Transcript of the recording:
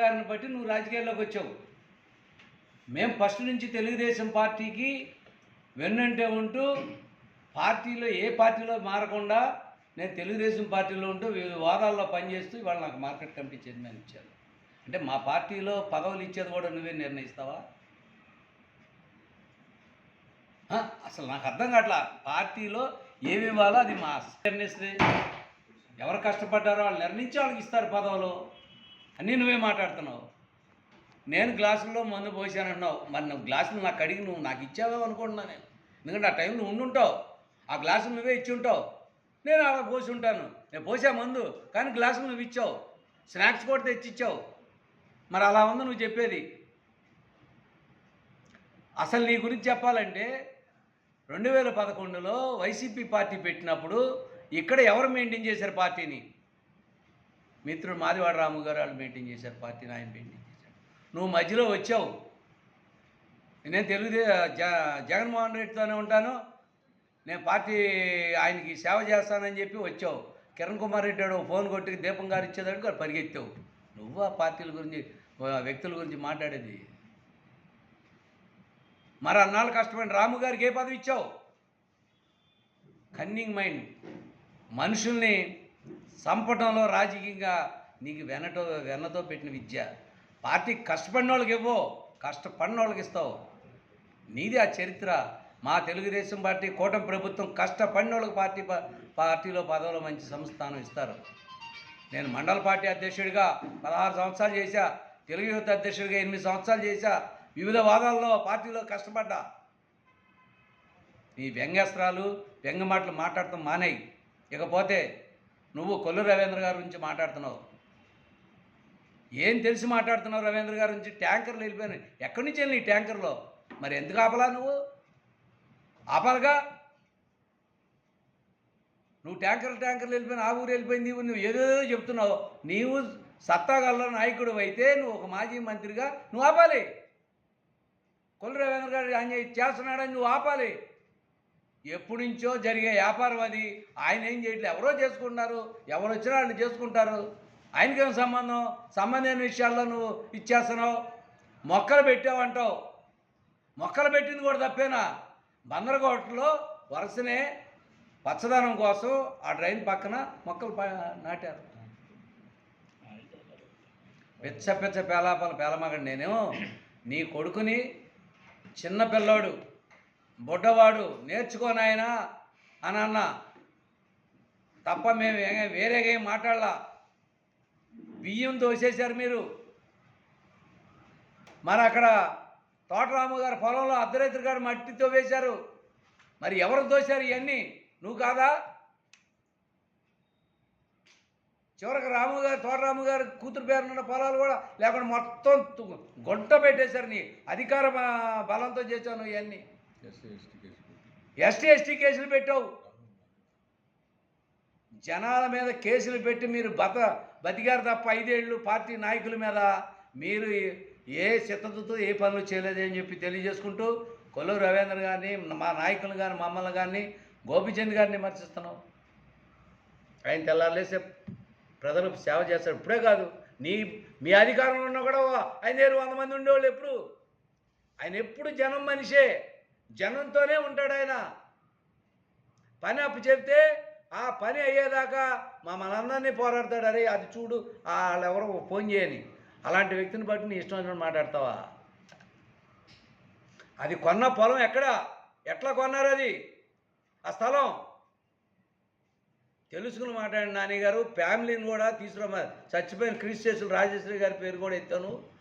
గారిని బట్టి నువ్వు రాజకీయాల్లోకి వచ్చావు. మేము ఫస్ట్ నుంచి తెలుగుదేశం పార్టీకి వెన్నంటే ఉంటూ పార్టీలో ఏ పార్టీలో మారకుండా నేను తెలుగుదేశం పార్టీలో ఉంటూ వివిధ వారాల్లో పనిచేస్తూ ఇవాళ నాకు మార్కెట్ కమిటీ చైర్మన్ ఇచ్చారు. అంటే మా పార్టీలో పదవులు ఇచ్చేది కూడా నువ్వే నిర్ణయిస్తావా? అసలు నాకు అర్థం కావట్లా. పార్టీలో ఏమి ఇవ్వాలో అది మా నిర్ణయిస్తుంది ఎవరు కష్టపడ్డారో వాళ్ళు నిర్ణయించి వాళ్ళకి ఇస్తారు పదవులు. అన్నీ నువ్వే మాట్లాడుతున్నావు. నేను గ్లాసుల్లో మందు పోసానన్నావు. మరి నువ్వు గ్లాసులు నాకు అడిగి నువ్వు నాకు ఇచ్చావే అనుకుంటున్నా నేను. ఎందుకంటే ఆ టైంలో ఉండుంటావు ఆ గ్లాసులు నువ్వే ఇచ్చి ఉంటావు. నేను అలా పోసి ఉంటాను. నేను పోసా మందు కానీ గ్లాసులు నువ్వు ఇచ్చావు. స్నాక్స్ కూడా తెచ్చిచ్చావు. మరి అలా ఉంది నువ్వు చెప్పేది. అసలు నీ గురించి చెప్పాలంటే రెండు వేల పదకొండులో వైసీపీ పార్టీ పెట్టినప్పుడు ఇక్కడ ఎవరు మెయింటైన్ చేశారు పార్టీని? మిత్రుడు మాదివాడ రాము గారు వాళ్ళు మీటింగ్ చేశారు పార్టీ నాయన మీటింగ్ చేశారు. నువ్వు మధ్యలో వచ్చావు. నేను తెలుగుదే జ జగన్మోహన్ రెడ్డితోనే ఉంటాను. నేను పార్టీ ఆయనకి సేవ చేస్తానని చెప్పి వచ్చావు. కిరణ్ కుమార్ రెడ్డి వాడు ఫోన్ కొట్టి దీపం గారు ఇచ్చేదానికి పరిగెత్తావు. నువ్వు ఆ పార్టీల గురించి వ్యక్తుల గురించి మాట్లాడేది. మరి అన్నాళ్ళు కష్టమైన రాము గారికి ఏ పదవి ఇచ్చావు? కన్నింగ్ మైండ్ మనుషుల్ని సంపటంలో రాజకీయంగా నీకు వెనటో వెన్నతో పెట్టిన విద్య. పార్టీ కష్టపడిన వాళ్ళకి ఇవ్వో కష్టపడిన వాళ్ళకి ఇస్తావు. నీది ఆ చరిత్ర. మా తెలుగుదేశం పార్టీ కూటమి ప్రభుత్వం కష్టపడిన వాళ్ళకి పార్టీ ప- పార్టీలో పదవులు మంచి సంస్థానం ఇస్తారు. నేను మండల పార్టీ అధ్యక్షుడిగా పదహారు సంవత్సరాలు చేశా. తెలుగు యువత అధ్యక్షుడిగా ఎనిమిది సంవత్సరాలు చేశా. వివిధ వాదాల్లో పార్టీలో కష్టపడ్డా. ఈ వ్యంగ్యాస్త్రాలు వ్యంగ్య మాటలు మాట్లాడటం మానేయి. ఇకపోతే నువ్వు కొల్లు రవీంద్ర గారి గురించి మాట్లాడుతున్నావు. ఏం తెలిసి మాట్లాడుతున్నావు రవీంద్ర గారి గురించి? ట్యాంకర్లు వెళ్ళిపోయినాయి. ఎక్కడి నుంచి వెళ్ళి ఈ ట్యాంకర్లో? మరి ఎందుకు ఆపలా నువ్వు? ఆపాలిగా? నువ్వు ట్యాంకర్లు ట్యాంకర్లు వెళ్ళిపోయిన ఆ ఊరు వెళ్ళిపోయింది నీవు నువ్వు ఏదేదో చెప్తున్నావు. నీవు సత్తాగల నాయకుడు అయితే నువ్వు ఒక మాజీ మంత్రిగా నువ్వు ఆపాలి. కొల్లు రవీంద్ర గారు ఆయన చేస్తున్నాడని నువ్వు ఆపాలి. ఎప్పటి నుంచో జరిగే వ్యాపారం అది. ఆయన ఏం చేయట్లేదు ఎవరో చేసుకుంటున్నారు ఎవరు వచ్చినా వాళ్ళు చేసుకుంటారు. ఆయనకేం సంబంధం? సంబంధమైన విషయాల్లో నువ్వు ఇచ్చేస్తున్నావు. మొక్కలు పెట్టావంటావు. మొక్కలు పెట్టింది కూడా తప్పేనా? బందరగోటలో వరుసనే పచ్చదనం కోసం ఆ డ్రైన్ పక్కన మొక్కలు ప- నాటారు. పెచ్చ పెచ్చ పేలాపాల పేలమగండి నేను నీ కొడుకుని చిన్న పిల్లోడు. బుడ్డవాడు నేర్చుకోనాయనా అని అన్న తప్ప మేము వేరేగా ఏం మాట్లాడలా. బియ్యం దోసేశారు మీరు. మరి అక్కడ తోటరాము గారి పొలంలో అర్ధరైతులు గారు మట్టితో వేశారు మరి ఎవరు దోశారు ఇవన్నీ నువ్వు కాదా? చివరికి రాము గారు తోటరాము గారు కూతురు పేరున్న పొలాలు కూడా లేకుండా మొత్తం గుంట పెట్టేశారు నీ అధికార బలంతో చేశావు నువ్వు ఇవన్నీ ఎస్టీ ఎస్టీ కేసులు పెట్టావు. జనాల మీద కేసులు పెట్టి మీరు బత బతికారు తప్ప ఐదేళ్ళు పార్టీ నాయకుల మీద మీరు ఏ చిత్తతతో ఏ పనులు చేయలేదు అని చెప్పి తెలియజేసుకుంటూ కొల్లూరు రవీంద్ర గారిని మా నాయకులు కానీ మమ్మల్ని కానీ గోపిచంద్ గారిని విమర్శిస్తున్నాం. ఆయన తెల్లారలేసే ప్రజలకు సేవ చేస్తాడు ఇప్పుడే కాదు నీ మీ అధికారంలో ఉన్నా కూడా ఆయన దగ్గర వంద మంది ఉండేవాళ్ళు ఎప్పుడు? ఆయన ఎప్పుడు జనం మనిషే. జనంతోనే ఉంటాడు ఆయన. పని అప్పు చెప్తే ఆ పని అయ్యేదాకా మా మనందరినీ పోరాడతాడు. అరే అది చూడు వాళ్ళెవరో ఫోన్ చేయని. అలాంటి వ్యక్తిని బట్టి నీ ఇష్టం వచ్చినట్టు మాట్లాడతావా? అది కొన్న పొలం ఎక్కడ? ఎట్లా కొన్నారు అది? ఆ స్థలం? తెలుసుకుని మాట్లాడిన నాన్నగారు. ఫ్యామిలీని కూడా తీసుకురా చచ్చిపోయిన క్రిస్టియన్సులు రాజేశ్వరి గారి పేరు కూడా ఎత్తాను.